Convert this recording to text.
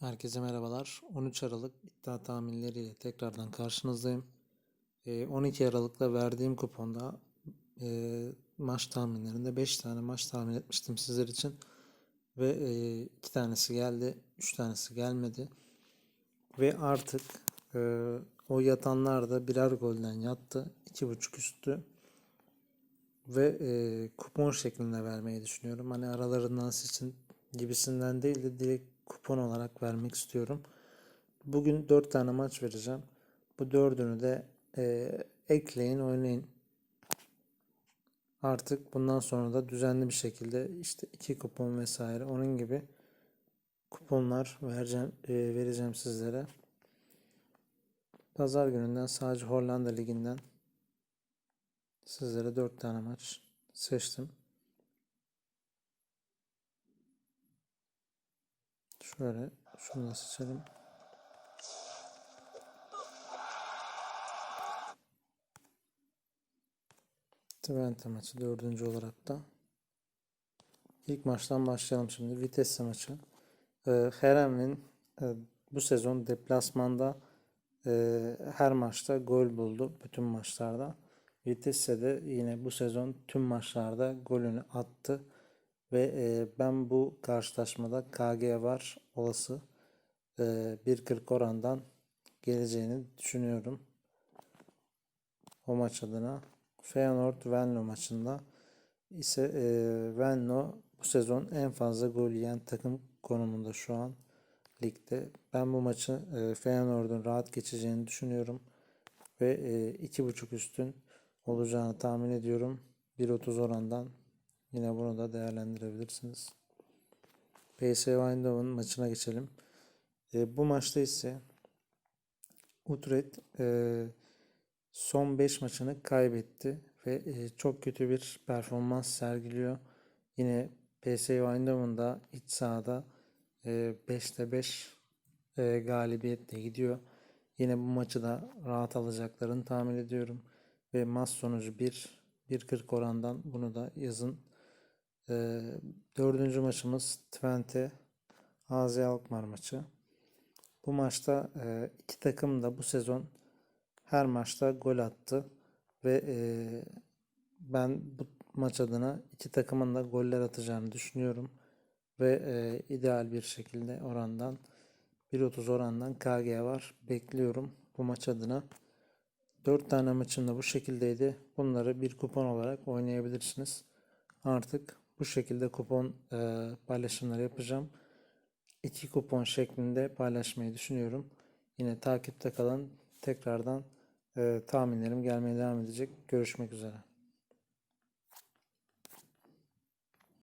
Herkese merhabalar. 13 Aralık iddia tahminleriyle tekrardan karşınızdayım. Ee, 12 Aralık'ta verdiğim kuponda e, maç tahminlerinde 5 tane maç tahmin etmiştim sizler için. Ve 2 tanesi geldi, 3 tanesi gelmedi. Ve artık e, o yatanlar da birer golden yattı. 2.5 üstü. Ve e, kupon şeklinde vermeyi düşünüyorum. Hani aralarından seçin gibisinden değil de direkt kupon olarak vermek istiyorum. Bugün 4 tane maç vereceğim. Bu dördünü de e, ekleyin, oynayın. Artık bundan sonra da düzenli bir şekilde işte iki kupon vesaire onun gibi kuponlar vereceğim, e, vereceğim sizlere. Pazar gününden sadece Hollanda Ligi'nden sizlere 4 tane maç seçtim. Şöyle şunu seçelim. Twente maçı dördüncü olarak da. İlk maçtan başlayalım şimdi. Vitesse maçı. Ee, Herenvin e, bu sezon deplasmanda e, her maçta gol buldu. Bütün maçlarda. Vitesse de yine bu sezon tüm maçlarda golünü attı. Ve e, ben bu karşılaşmada KG var olası e, 1.40 orandan geleceğini düşünüyorum. O maç adına. Feyenoord Venlo maçında ise e, Venlo bu sezon en fazla gol yiyen takım konumunda şu an ligde. Ben bu maçı e, Feyenoord'un rahat geçeceğini düşünüyorum ve e, iki buçuk üstün olacağını tahmin ediyorum. 1.30 orandan Yine bunu da değerlendirebilirsiniz. PSV Eindhoven maçına geçelim. E, bu maçta ise Utrecht e, son 5 maçını kaybetti ve e, çok kötü bir performans sergiliyor. Yine PSV Eindhoven'da iç sahada e, 5'te 5 e, galibiyetle gidiyor. Yine bu maçı da rahat alacaklarını tahmin ediyorum. Ve maç sonucu 1 1.40 orandan bunu da yazın ee, dördüncü maçımız Twente AZ Alkmaar maçı. Bu maçta e, iki takım da bu sezon her maçta gol attı ve e, ben bu maç adına iki takımın da goller atacağını düşünüyorum ve e, ideal bir şekilde orandan 1.30 orandan KG var. Bekliyorum bu maç adına. 4 tane maçım da bu şekildeydi. Bunları bir kupon olarak oynayabilirsiniz. Artık bu şekilde kupon e, paylaşımları yapacağım. İki kupon şeklinde paylaşmayı düşünüyorum. Yine takipte kalın. Tekrardan e, tahminlerim gelmeye devam edecek. Görüşmek üzere.